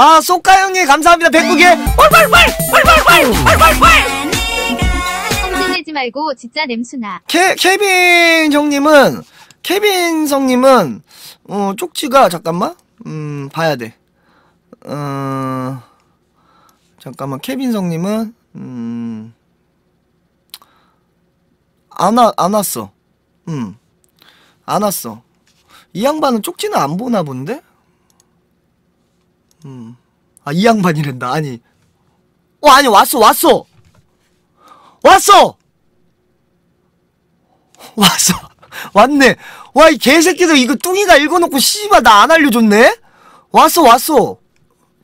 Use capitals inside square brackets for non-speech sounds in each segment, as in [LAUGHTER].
아 소카 형님 감사합니다 백국에 성질내지 말고 진짜 냄수나. 케, 케빈 형님은 케빈 성님은 어 쪽지가 잠깐만 음 봐야 돼. 어 잠깐만 케빈 성님은 음 안 와, 안 왔어. 음. 안 왔어. 이 양반은 쪽지는 안 보나 본데? 음. 아, 이 양반이란다. 아니. 어, 아니, 왔어, 왔어! 왔어! [LAUGHS] 왔어. 왔네. 와, 이 개새끼들 이거 뚱이가 읽어놓고 씨발 나 안 알려줬네? 왔어, 왔어.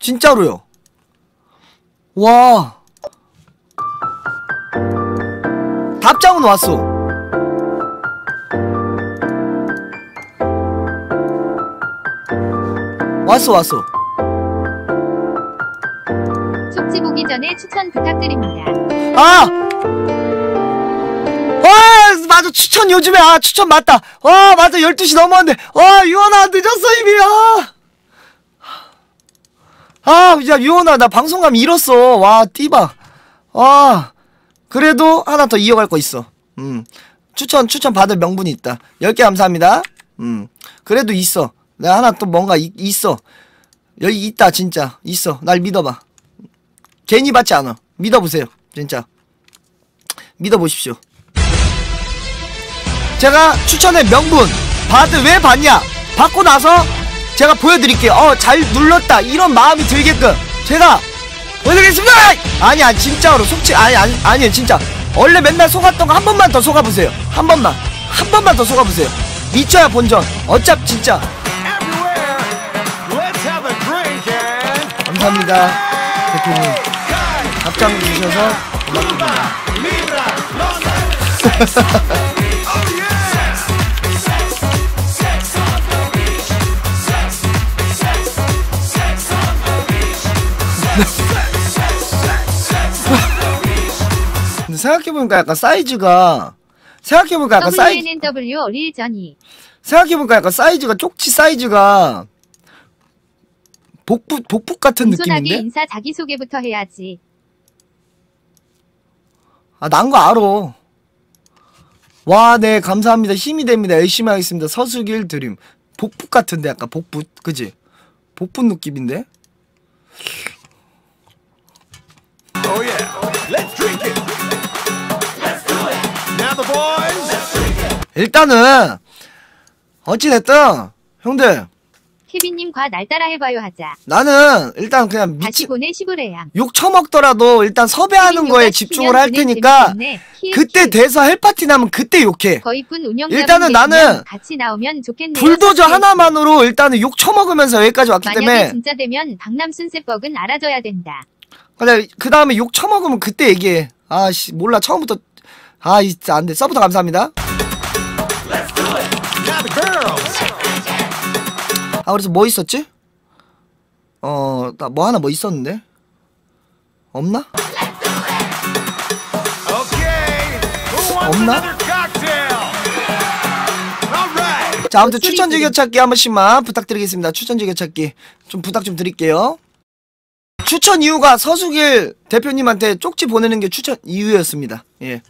진짜로요. 와. 답장은 왔어. 왔어, 왔어. 쪽지 보기 전에 추천 부탁드립니다. 아! 와, 맞아. 추천 요즘에, 아, 추천 맞다. 와, 맞아. 12시 넘었는데. 와, 유원아, 늦었어, 이미. 아! 아, 야, 유원아, 나 방송감 잃었어. 와, 띠바. 와, 그래도 하나 더 이어갈 거 있어. 음. 추천, 추천 받을 명분이 있다. 10개 감사합니다. 음. 그래도 있어. 내가 하나 또 뭔가 이- 있어. 여기 있다, 진짜. 있어. 날 믿어봐. 괜히 받지 않아. 믿어보세요. 진짜. 믿어보십시오. 제가 추천의 명분 받을 왜 받냐? 받고 나서 제가 보여드릴게요. 어, 잘 눌렀다. 이런 마음이 들게끔 제가 보여드리겠습니다. 아니야, 진짜로 속지 아니 아니 아니에요, 진짜. 원래 맨날 속았던 거 한 번만 더 속아보세요. 한 번만, 한 번만 더 속아보세요. 미쳐야 본전. 어차피 진짜. 감사합니다, 대표님. 답장 주셔서 고맙습니다. 근데 생각해보니까 약간 사이즈가 생각해보니까 약간 사이즈 전이. 생각해보니까 약간 사이즈가 쪽지 사이즈가 복붙 복붙 같은 느낌인데 인사 자기소개부터 해야지. 아 난 거 알아 와 네 감사합니다 힘이 됩니다 열심히 하겠습니다 서수길 드림 복붙 같은데 약간 복붙 그지 복붙 느낌인데 Oh yeah. Let's drink it. Let's do it. Now the boys. 일단은 어찌 됐든 형들 케빈님과 날 따라 해봐요 하자. 나는 일단 그냥 다시 미치 보내 시부레양. 욕 처먹더라도 일단 섭외하는 거에 집중을 할 테니까 그때 돼서 헬파티 나면 그때 욕해 거의 군 운영자 일단은 나는 같이 나오면 좋겠네요. 불도저 사실. 하나만으로 일단은 욕 처먹으면서 여기까지 왔기 만약에 때문에 진짜 되면 박남 순 세법은 알아줘야 된다. 근데 그 다음에 욕 처먹으면 그때 얘기해 아씨 몰라 처음부터 아 진짜 안돼 서부터 감사합니다 아 그래서 뭐 있었지? 어 나 뭐 하나 뭐 있었는데? 없나? 없나? 자 아무튼 추천 들이- 즐겨 찾기 한 번씩만 부탁드리겠습니다. 추천 즐겨 찾기 좀 부탁 좀 드릴게요. 추천 이유가 서수길 대표님한테 쪽지 보내는 게 추천 이유였습니다. 예